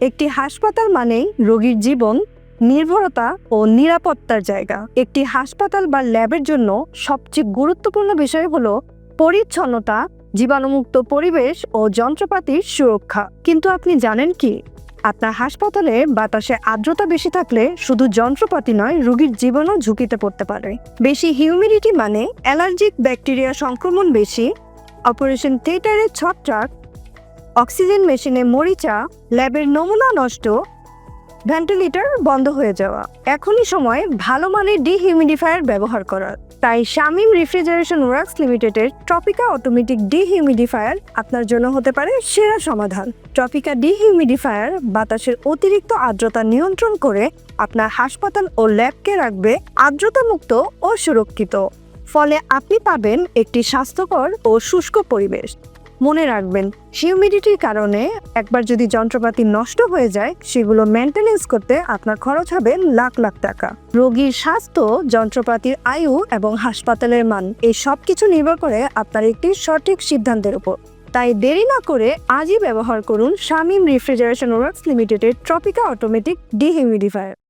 একটি হাসপাতাল মানেই রোগীর জীবন, নির্ভরতা ও নিরাপত্তার জায়গা। একটি হাসপাতাল বা ল্যাবের জন্য সবচেয়ে গুরুত্বপূর্ণ বিষয় হলো পরিচ্ছন্নতা, জীবাণুমুক্ত পরিবেশ ও যন্ত্রপাতির সুরক্ষা। কিন্তু আপনি জানেন কি? আপনার হাসপাতালে বাতাসে আর্দ্রতা বেশি থাকলে শুধু যন্ত্রপাতি নয়, রোগীর জীবনও ঝুঁকিতে পড়তে পারে। বেশি হিউমিডিটি মানে অ্যালার্জিক ব্যাকটেরিয়া সংক্রমণ বেশি, অপারেশন থিয়েটারের ছত্রাক অক্সিজেন মেশিনে মরিচা, ল্যাবের নমুনা নষ্ট, ভেন্টিলেটর বন্ধ হয়ে যাওয়া। এখনই সময় ভালো মানের ডিহিউমিডিফায়ার ব্যবহার করার। তাই শামিম রেফ্রিজারেশন ওয়ার্কস লিমিটেডের ট্রপিকা অটোমেটিক ডিহিউমিডিফায়ার আপনার জন্য হতে পারে সেরা সমাধান। ট্রপিকা ডিহিউমিডিফায়ার বাতাসের অতিরিক্ত আর্দ্রতা নিয়ন্ত্রণ করে আপনার হাসপাতাল ও ল্যাবকে রাখবে আর্দ্রতামুক্ত ও সুরক্ষিত। ফলে আপনি পাবেন একটি স্বাস্থ্যকর ও শুষ্ক পরিবেশ। মনে রাখবেন, হিউমিডিটির কারণে একবার যদি যন্ত্রপাতি নষ্ট হয়ে যায়, সেগুলো মেনটেনেন্স করতে আপনার খরচ হবে লাখ লাখ টাকা। রোগীর স্বাস্থ্য, যন্ত্রপাতির আয়ু এবং হাসপাতালের মান, এই সব কিছু নির্ভর করে আপনার একটি সঠিক সিদ্ধান্তের উপর। তাই দেরি না করে আজই ব্যবহার করুন শামিম রেফ্রিজারেশন ওয়ার্কস লিমিটেডের ট্রপিকা অটোমেটিক ডিহিউমিডিফায়ার।